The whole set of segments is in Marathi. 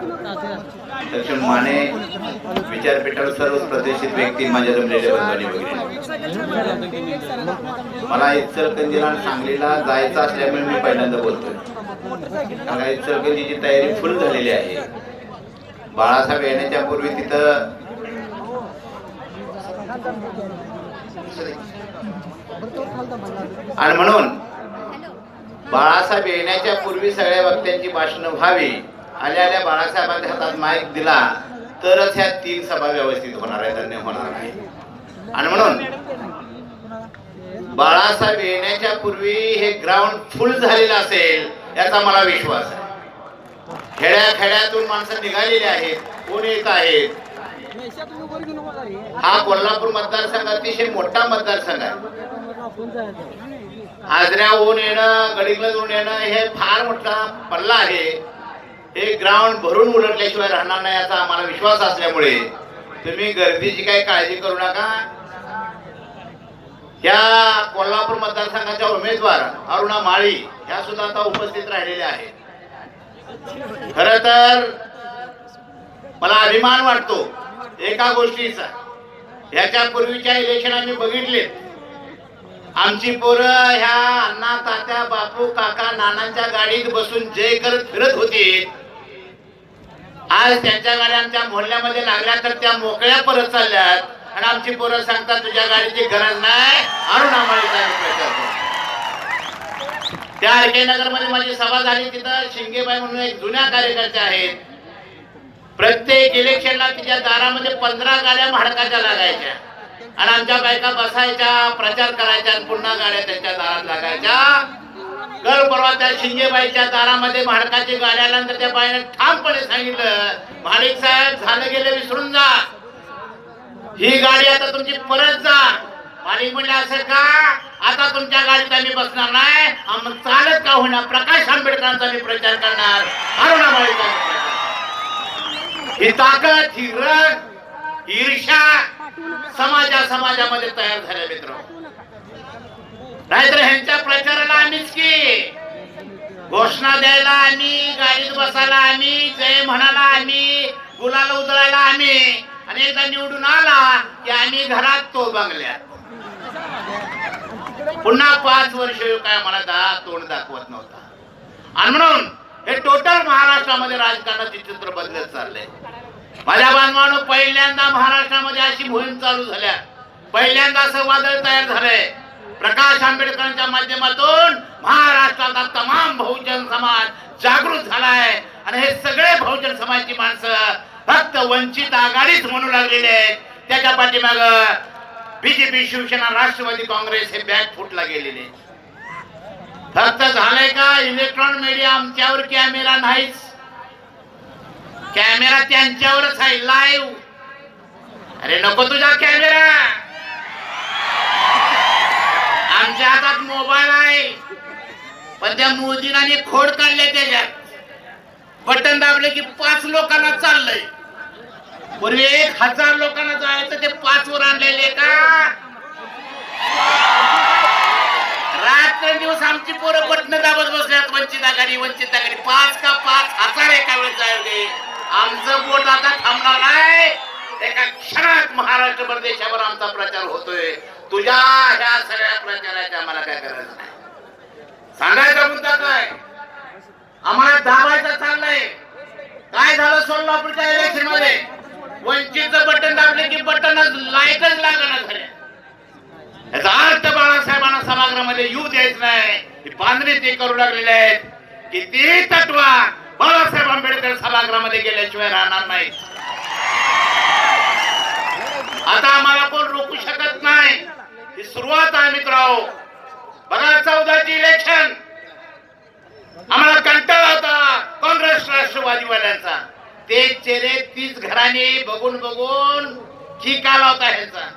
दक्षिण माने विचारपीठावर सर्व प्रतिष्ठित व्यक्ती माझ्या जमलेले बंधू वगैरे. मला इचलकरंजीला सांगलीला जायचं असल्यामुळे मी पहिल्यांदा बोलतोय. मला इचलकरंजीची तयारी फुल झालेली आहे. बाळासाहेब येण्याच्या पूर्वी तिथं आणि म्हणून बाळासाहेब येण्याच्या पूर्वी सगळ्या वक्त्यांची भाषणं व्हावी. आल्या आल्या बाळासाहेबांच्या हातात माईक दिला तरच ह्या तीन सभा व्यवस्थित होणार आहेत अन्य होणार नाही. आणि म्हणून बाळासाहेब येण्याच्या पूर्वी हे ग्राउंड फुल झालेलं असेल याचा मला विश्वास आहे. खेड्या खेड्यातून माणसं निघालेली आहेत कोण येत आहेत? हा कोल्हापूर मतदारसंघ अतिशय मोठा मतदारसंघ आहे. आजऱ्या ऊन येणं गडिंगलज ऊन येणं हे फार मोठा पल्ला आहे. हे ग्राउंड भरून उलटल्याशिवाय राहणार नाही याचा आम्हाला विश्वास असल्यामुळे तुम्ही गर्दीची काही काळजी करू नका. या कोल्हापूर मतदारसंघाच्या उमेदवार अरुणा माळी ह्या सुद्धा आता उपस्थित राहिलेल्या आहेत. खर तर मला अभिमान वाटतो एका गोष्टीचा. ह्याच्या पूर्वीच्या इलेक्शन आम्ही बघितले आमची पोरं ह्या अण्णा तात्या बापू काका नानांच्या गाडीत बसून जय करत फिरत होती. आज त्यांच्या गाड्या आमच्या मोहल्ल्यामध्ये लागल्या तर त्या मोकळ्या परत चालल्यात. आणि आमची पोरं सांगतात तुझ्या गाडीची गरज नाही अरुणामाळीचा प्रचार त्या आरके नगरमध्ये माझी सभा झाली तिथं शिंगेबाई म्हणून एक जुन्या कार्यकर्त्या आहेत. प्रत्येक इलेक्शनला तिच्या दारामध्ये पंधरा गाड्या म्हाडकाच्या लागायच्या. आणि आमच्या बायका बसायच्या प्रचार करायच्या आणि पुन्हा गाड्या त्यांच्या दारात लागायच्या. कल परवा त्या शिंगेबाईच्या दारामध्ये म्हाडकाची गाडी आल्यानंतर त्या बाईने ठामपणे सांगितलं मालिक साहेब झालं गेलं विसरून जा. ही गाडी आता तुमची परत जा. मालिक म्हणजे असं का? आता तुमच्या गाडीत आम्ही बसणार नाही. आम्ही चालत का होणार प्रकाश आंबेडकरांचा मी प्रचार करणार. अरुणा मी ही ताकद ही रग ईर्षा समाजा समाजामध्ये तयार झाल्या मित्र नाहीतर ह्यांच्या प्रचाराला आम्हीच की. घोषणा द्यायला आम्ही गाडीत बसायला आम्ही जय म्हणायला आम्ही गुलाला उधळायला आम्ही. आणि एकदा निवडून आला की आम्ही घरात तो बंगल्यात. पुन्हा पाच वर्ष काय मला दा तोंड दाखवत नव्हता. आणि म्हणून हे टोटल महाराष्ट्रामध्ये राजकारणाचे चित्र बदलत चाललंय. माझ्या बांधवानं पहिल्यांदा महाराष्ट्रामध्ये अशी मोहीम चालू झाल्या. पहिल्यांदा असं वादळ तयार झालंय. प्रकाश आंबेडकरांच्या माध्यमातून महाराष्ट्राचा तमाम बहुजन समाज जागृत झालाय. आणि हे सगळे बहुजन समाजची माणसं फक्त वंचित आघाडीच म्हणू लागलेले आहेत. त्याच्या पाठीमाग बीजेपी शिवसेना राष्ट्रवादी काँग्रेस हे बॅग फुटला गेलेले फक्त झालंय का? इलेक्ट्रॉन मीडिया आमच्यावर कॅमेरा नाहीच. कॅमेरा त्यांच्यावरच आहे लाईव्ह. अरे नको तुझा कॅमेरा. आमच्या हातात मोबाईल आहे. पण त्या मोदीनाने खोड काढले त्याच्यात. बटन दाबले की पाच लोकांना चाललंय. पूर्वी एक हजार लोकांना जायचं ते पाच वर आणलेले का? रात्र दिवस आमची पोरं बटन दाबत बसल्यात वंचित आघाडी वंचित आघाडी. पाच का पाच हजार एका वेळेस जायचे आमचं बोट आता थांबणार नाही एका क्षणात महाराष्ट्र प्रदेशावर आमचा प्रचार होतोय. तुझ्या ह्या सगळ्या प्रचाराच्या आम्हाला काय गरज नाही. सांगायचा मुद्दा काय? आम्हाला दाबायचा चाललंय. काय झालं सोलापूरच्या इलेक्शनमध्ये वंचितचं बटन दाबले की बटन लाईटच लागणार झाले याचा अर्थ बाळासाहेबांना सभागृहामध्ये येऊ द्यायचं नाही. ही बांधणी ते करू लागलेले आहेत. की ते तत्वा बाळासाहेब आंबेडकर सभागृहामध्ये गेल्याशिवाय राहणार नाही आता आम्हाला कोण राव बघा चौदाची इलेक्शन आम्हाला कंटाळा होता काँग्रेस राष्ट्रवादीवाल्यांचा. ते चेहरे तीच घराने बघून बघून की काला होता ह्याचा.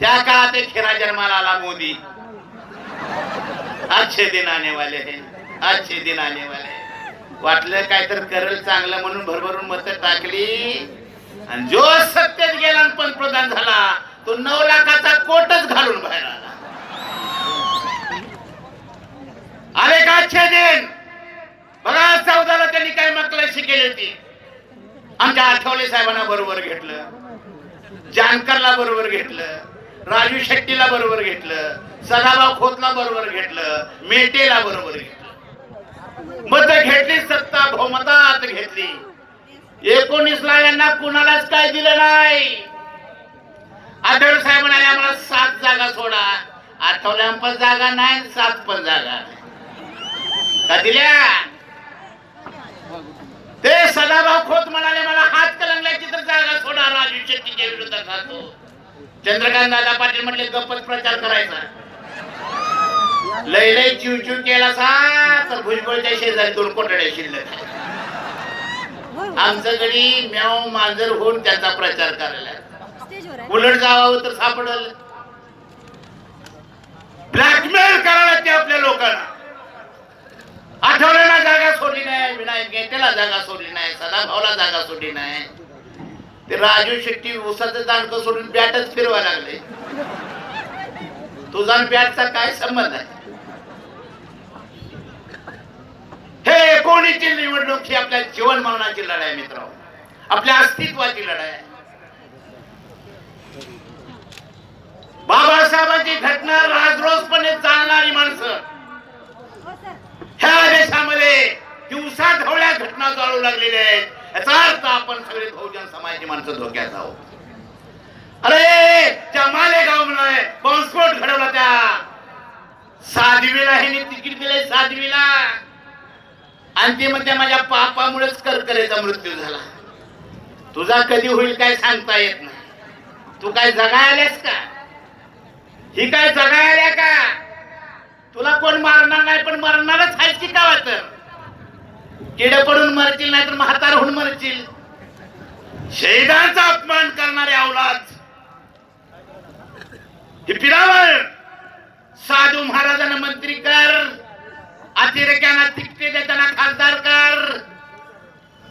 त्या काळात एक खिरा जन्माला आला मोदी. अच्छे दिन आने वाले हैं अच्छे दिन आने वाले हैं. वाटलं काय तर करेल चांगलं म्हणून भरभरून मत टाकली. आणि जो सत्तेत गेला पंतप्रधान झाला तो नऊ लाखाचा कोटच घालून बाहेर आला. आले दिन. बघा चौदाला त्यांनी काय मकलाशी केली होती. आमच्या आठवले साहेबांना बरोबर घेतलं. जानकरला बरोबर घेतलं. राजू शेट्टीला बरोबर घेतलं. सदाभाऊ खोतला बरोबर घेतलं. मेटेला बरोबर घेतलं. मत घेतली सत्ता बहुमतात घेतली. एकोणीसला यांना कुणालाच काय दिलं नाही. आदर साहेब म्हणाले आम्हाला सात जागा सोडा. आठवल्या पण जागा नाही सात पण जागा. का दिल्या ते सदाभाऊ खोत म्हणाले मला हात कलंगल्याची तर जागा सोडा राजू शेट्टीच्या विरोधात राहतो. चंद्रकांत दादा पाटील म्हटले गप्पत प्रचार करायचा. लय लय चिव चिव केला सा तर भुजबळच्या शेजारी दोन कोटड्या शिल्लक आमचं गडी म्याव मांजर होऊन त्याचा प्रचार करायला. उलट जावावं तर सापडल. ब्लॅकमेल करायला ते आपल्या लोकांना. आठवड्याला जागा सोडली नाही विनायक गेटेला जागा सोडली नाही सदाभाऊला जागा सोडली नाही. ते राजू शेट्टी उसाचं दांडकं सोडून बॅटच फिरवा लागले. तुझा बॅटचा काय संबंध आहे? हे एकोणीसची निवडणूक ही आपल्या जीवन मरणाची लढाई आहे मित्र आपल्या अस्तित्वाची लढाई आहे. बाबासाहेबांची घटना राजरोजपणे चालणारी माणसं. ह्या देशामध्ये दिवसा ढवळ्या घटना चालू लागलेल्या आहेत. याचा अर्थ आपण सगळे बहुजन समाजाची माणसं धोक्यात आहोत. अरे त्या मालेगाव म्हणाय बॉम्बस्फोट घडवला त्या. साधवीला हे तिकीट दिले साधवीला. आणि ते म्हणते माझ्या पापामुळेच करकरेचा मृत्यू झाला. तुझा कधी होईल काय सांगता येत नाही. तू काय जगा का? ही काय जगा आल्या का? तुला कोण मारणार नाही पण मरणारच आहेस किड पडून मरतील नाही तर म्हातार होऊन मरतील. शहीदांचा अपमान करणारे अवलाद हे पिरावळ साधू महाराजांना मंत्री कर अतिरेक्यांना तिकटे देताना खासदार कर.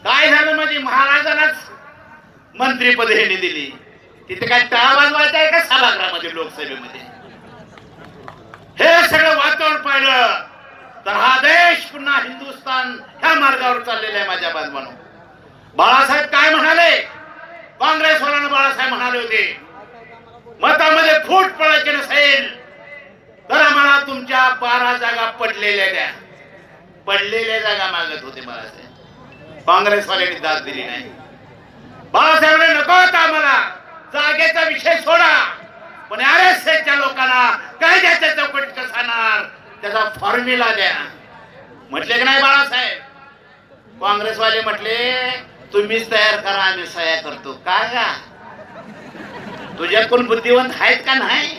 काय झालं म्हणजे महाराजांनाच मंत्रीपद हे दिली. तिथे काय टाळा वाजवायचा आहे का सभागृहामध्ये लोकसभेमध्ये? हे सगळं वातावरण पाहिलं. तर हा देश पुन्हा हिंदुस्थान मार्गावर चाललेला आहे माझ्या बाजूने बाळासाहेब काय म्हणाले? काँग्रेसवाल्यानं बाळासाहेब म्हणाले होते मतामध्ये फूट पडायची नसेल तर आम्हाला तुमच्या बारा जागा पडलेल्या द्या. पडलेल्या जागा मागत होते बाळासाहेब. काँग्रेसवाल्यांनी दाद दिली नाही. बाळासाहेबांनी नको होता आम्हाला. जागेचा विषय सोडा. पण आर एस एसच्या लोकांना काय द्यायच्या चौकटीत कसणार त्याचा फॉर्म्युला द्या. म्हटले की नाही बाळासाहेब? काँग्रेसवाले म्हटले तुम्हीच तयार करा आम्ही सह्या करतो. काय का तुझ्या कोण बुद्धिवंत आहेत का नाही?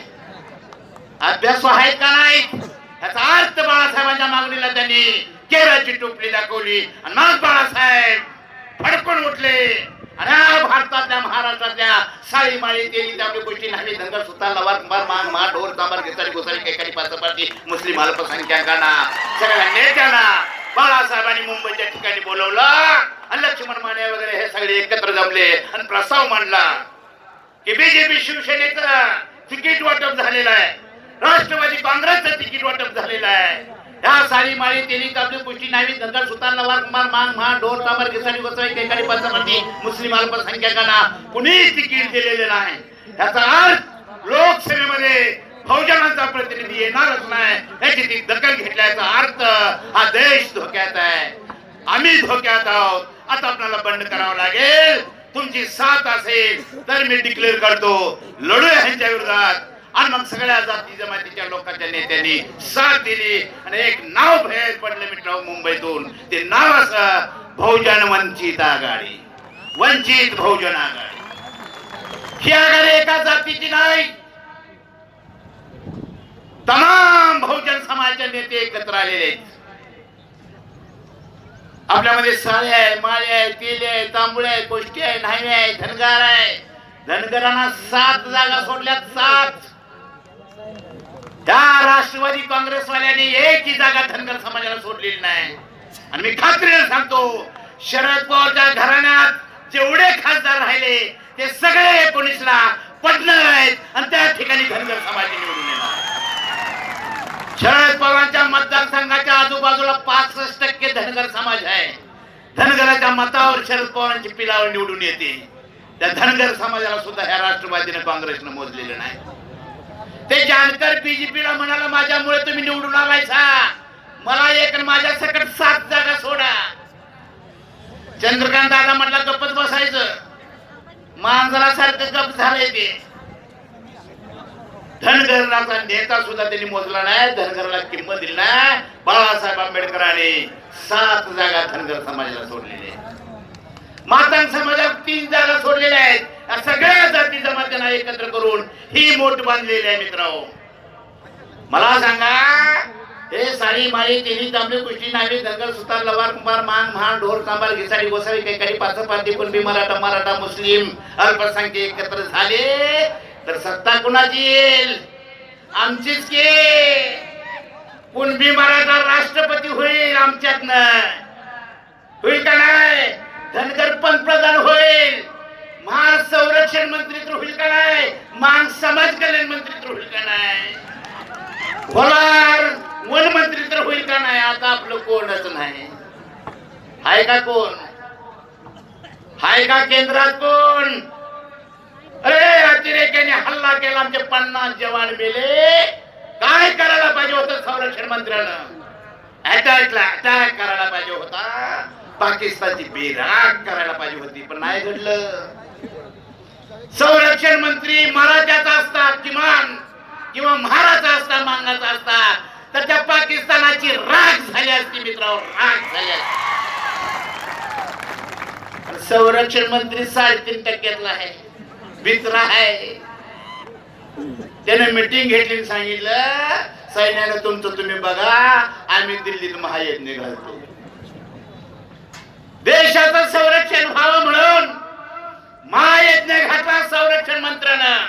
अभ्यास आहेत का नाही याचा अर्थ बाळासाहेबांच्या मागणीला त्यांनी केराची टोपली दाखवली. आणि मग बाळासाहेब फडकून उठले. आणि भारतातल्या महाराष्ट्रातल्या साळी माळी केली त्यामुळे गोष्टी नाही धनगर सुद्धा लवार कुंभार मान मा ढोर तांबर घेसारी गोसारी कैकारी पाचपाटी मुस्लिम अल्पसंख्याकांना सगळ्या नेत्यांना बाळासाहेबांनी मुंबईच्या ठिकाणी बोलवला. आणि लक्ष्मण माने वगैरे हे सगळे एकत्र जमले. आणि प्रस्ताव मांडला की बीजेपी शिवसेनेचं तिकीट वाटप झालेलं आहे. राष्ट्रवादी काँग्रेसचं तिकीट वाटप झालेलं आहे. ह्या सारी माळी तेली कापली पुष्टी नाही धनगर सुतार लवार कुमार मान मान ढोर तांबर किसानी गोसावी कैकाडी पाचपाटी मुस्लिम अल्पसंख्याकांना कुणीही तिकीट दिलेले नाही. याचा अर्थ लोकसभेमध्ये बहुजनांचा प्रतिनिधी येणारच नाही. याची ती दखल घेतल्याचा अर्थ हा देश धोक्यात आहे. आम्ही धोक्यात आहोत. आता आपल्याला बंड करावं लागेल. तुमची साथ असेल तर मी डिक्लेअर करतो. लढूया ह्यांच्या विरोधात. आणि मग सगळ्या जाती जमातीच्या लोकांच्या नेत्यांनी साथ दिली आणि एक नाव बाहेर पडलं मित्र मुंबईतून. ते नाव असं बहुजन वंचित आघाडी. वंचित बहुजन आघाडी. ही आघाडी एका जातीची नाही. तमाम बहुजन समाजाचे नेते एकत्र आलेले आहेत. आपल्यामध्ये साळे आहे माळे आहे तेले आहे तांबुळ आहे कोष्टी आहे न्हावी आहे धनगार आहे. धनगरांना सात जागा सोडल्यात सात. त्या राष्ट्रवादी काँग्रेसवाल्याने एकही जागा धनगर समाजाला सोडलेली नाही. आणि मी खात्रीने सांगतो शरद पवारच्या घराण्यात जेवढे खासदार राहिले ते सगळे एकोणीसला पडणार आहेत आणि त्या ठिकाणी धनगर समाज निवडून येणार. शरद पवारांच्या मतदारसंघाच्या आजूबाजूला पासष्ट टक्के धनगर समाज आहे. धनगराच्या मतावर शरद पवारांची पिलावर निवडून येते. त्या धनगर समाजाला सुद्धा ह्या राष्ट्रवादीनं काँग्रेसनं मोजलेलं नाही. ते जानकर बीजेपीला म्हणाला माझ्यामुळे तुम्ही निवडून आलायसा मला एक माझ्या सकट सात जागा सोडा. चंद्रकांत दादा म्हटला गप्पच बसायचं. मांजरासारखं गप झालंय ते. धनगरणाचा नेता सुद्धा त्यांनी मोजला नाही धनगराला किंमत दिली नाही. बाळासाहेब आंबेडकरांनी सात जागा धनगर समाजाला सोडलेली आहेत. मातांग समाजात तीन जागा सोडलेल्या आहेत. सगळ्या जाती जमात्यांना एकत्र करून ही मोठ बांधलेली आहे मित्रांनो. मला सांगा हे साडी माळी तिन्ही तांबडी कुस्ती नावी धनगर सुतार लवार कुंभार मांग महान ढोर सांबार घिसाडी गोसावी काही पाच पाच कुणबी मराठा मराठा मुस्लिम अल्पसंख्य एकत्र झाले. तर सत्ता कुणाची येईल? आमचीच के. कुणबी मराठा राष्ट्रपती होईल आमच्यातनं. होईल का नाही? धनगर पंतप्रधान होईल. महा संरक्षण मंत्री तर होईल का नाही? मान समाज कल्याण मंत्री तर होईल का नाही? होणार. वन मंत्री तर होईल का नाही? आता आपलं कोणच नाही. हाय का कोण? हाय का केंद्रात कोण? अरे अतिरेक्याने हल्ला केला आमचे पन्नास जवान मेले. काय करायला पाहिजे होतं संरक्षण मंत्र्यानं? अटॅकला अटॅक करायला पाहिजे होता. पाकिस्तानची बेराग करायला पाहिजे होती पण नाही घडलं. संरक्षण मंत्री मराठ्याचा असता किमान. किंवा महाराचा असता मांगाचा असता तर त्या पाकिस्तानाची राग झाली असती मित्रांनो राग झाली असती. संरक्षण मंत्री साडेतीन टक्क्यातला आहे. मित्र आहे त्याने मिटिंग घेतली सांगितलं सैन्याला तुमचं तुम्ही बघा आम्ही दिल्लीत महायज्ञ घालतो. देशाचं संरक्षण व्हावं म्हणून महायज्ञ घातला संरक्षण मंत्र्यानं.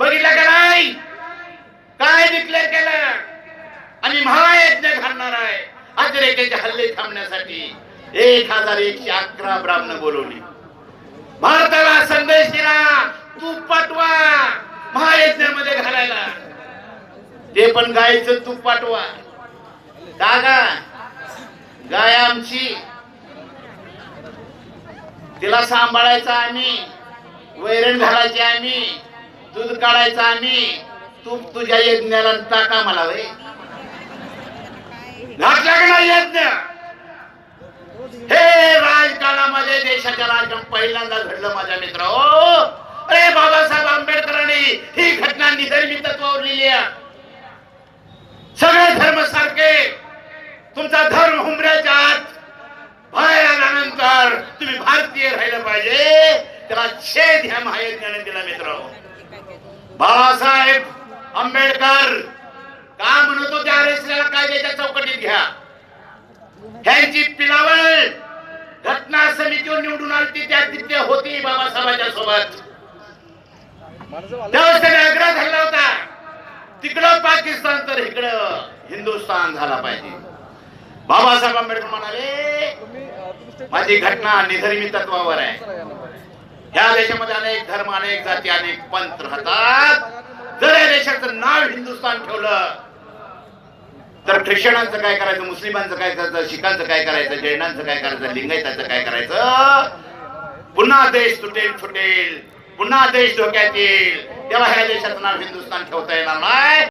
बघितलं का नाही? काय डिक्लेअर केलं? आणि महायज्ञ घालणार आहे. अतिरेकाचे हल्ले थांबण्यासाठी एक हजार एकशे अकरा ब्राह्मण बोलवली. भारताला संदेश दिला. तूप पाठवा. महायज्ञामध्ये घालायला. ते पण गायचं तूप पाठवा. दादा गाय आमची. तिला सांभाळायचं आम्ही. वैरण घालायचे आम्ही. दूध काढायचं आम्ही. तूप तुझ्या यज्ञाला टाका मला वय घातला का नाही यज्ञ? हे राजकारणामध्ये देशाच्या राजकारण पहिल्यांदा घडलं माझ्या मित्र अरे बाबासाहेब आंबेडकरांनी ही घटना निधर्मी तत्वावर लिहिली आहे. सगळे धर्म सारखे तुमचा धर्म हुमऱ्याच्या आत बाहेर आल्यानंतर तुम्ही भारतीय राहिलं पाहिजे. त्याला छेद ह्या महायज्ञाने दिला मित्र बाबासाहेब आंबेडकर का म्हणत होते आरएसला कायद्याच्या चौकटीत घ्या. त्यांची पिलावळ घटना समितीवर निवडून आली त्या तिथे होती बाबासाहेबांच्या सोबत. त्यावेळेस त्याने आग्रह धरला होता तिकडं पाकिस्तान तर इकडं हिंदुस्थान झाला पाहिजे. बाबासाहेब आंबेडकर म्हणाले माझी घटना निधर्मी तत्वावर आहे. ह्या देशामध्ये अनेक धर्म अनेक जाती अनेक पंथ राहतात. जर या देशाचं नाव हिंदुस्थान ठेवलं तर ख्रिश्चनांचं काय करायचं मुस्लिमांचं काय करायचं शिखांचं काय करायचं जैनांचं काय करायचं लिंगायताचं काय करायचं? पुन्हा देश तुटेल फुटेल. पुन्हा देश धोक्यात येईल तेव्हा ह्या देशाचं नाव हिंदुस्थान ठेवता येणार नाही.